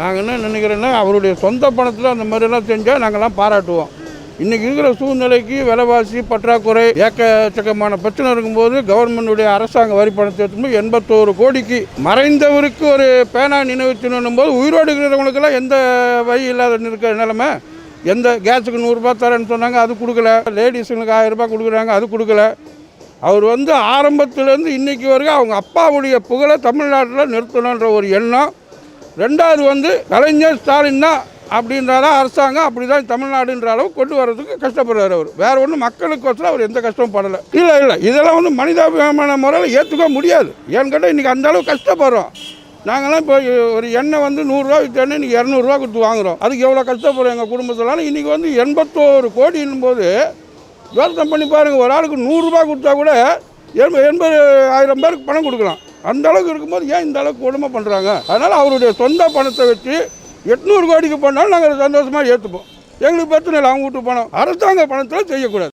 நாங்கள் என்ன நினைக்கிறோன்னா அவருடைய சொந்த பணத்தில் அந்த மாதிரிலாம் செஞ்சால் நாங்கள்லாம் பாராட்டுவோம். இன்றைக்கி இருக்கிற சூழ்நிலைக்கு விலைவாசி பற்றாக்குறை ஏக்கச்சக்கமான பிரச்சனை இருக்கும்போது கவர்மெண்டுடைய அரசாங்க வரி பணத்தை எடுத்தும்போது எண்பத்தோரு கோடிக்கு மறைந்தவருக்கு ஒரு பேனா நினைவு போது உயிரோடு இருக்கிறவங்களுக்கெல்லாம் எந்த வழி இல்லாத இருக்கிற நிலைமை. எந்த கேஸுக்கு நூறுரூபா தரேன்னு சொன்னாங்க அது கொடுக்கல. லேடிஸுங்களுக்கு ஆயிரம் ரூபாய் கொடுக்குறாங்க அது கொடுக்கல. அவர் வந்து ஆரம்பத்துலேருந்து இன்னைக்கு வரைக்கும் அவங்க அப்பாவுடைய புகழை தமிழ்நாட்டில் நிறுத்தணுன்ற ஒரு எண்ணம். ரெண்டாவது வந்து கலைஞர் ஸ்டாலின் தான் அப்படின்றாரா அரசாங்கம் அப்படி தான் தமிழ்நாடுன்ற அளவு கொண்டு வர்றதுக்கு கஷ்டப்படுறாரு அவர். வேற ஒன்றும் மக்களுக்கோசரம் அவர் எந்த கஷ்டமும் படலை. இல்லை இல்லை இதெல்லாம் வந்து மனிதாபிமான முறையில் ஏற்றுக்க முடியாது. ஏன்னு கேட்டால் இன்றைக்கி அந்த அளவு கஷ்டப்படுறோம். நாங்களாம் இப்போ ஒரு எண்ணெய் வந்து நூறுரூவா விற்ற எண்ணெய் இன்றைக்கி இரநூறுவா கொடுத்து வாங்குறோம். அதுக்கு எவ்வளோ கஷ்டப்படுறோம் எங்கள் குடும்பத்தினால இன்றைக்கி வந்து எண்பத்தோரு கோடின்னும் போது யோசனை பண்ணி பாருங்கள் ஒரு ஆளுக்கு நூறுரூபா கொடுத்தா கூட எண்பது எண்பது ஆயிரம் பேருக்கு பணம் கொடுக்கலாம். அந்த அளவுக்கு இருக்கும்போது ஏன் இந்த அளவுக்கு கொடுமை பண்ணுறாங்க அதனால் அவருடைய சொந்த பணத்தை வச்சு எட்நூறு கோடிக்கு பண்ணாலும் நாங்கள் சந்தோஷமாக ஏற்றுப்போம் எங்களுக்கு பிரச்சனை இல்லை அவங்க வீட்டு பணம் அரசாங்க பணத்தில் செய்யக்கூடாது.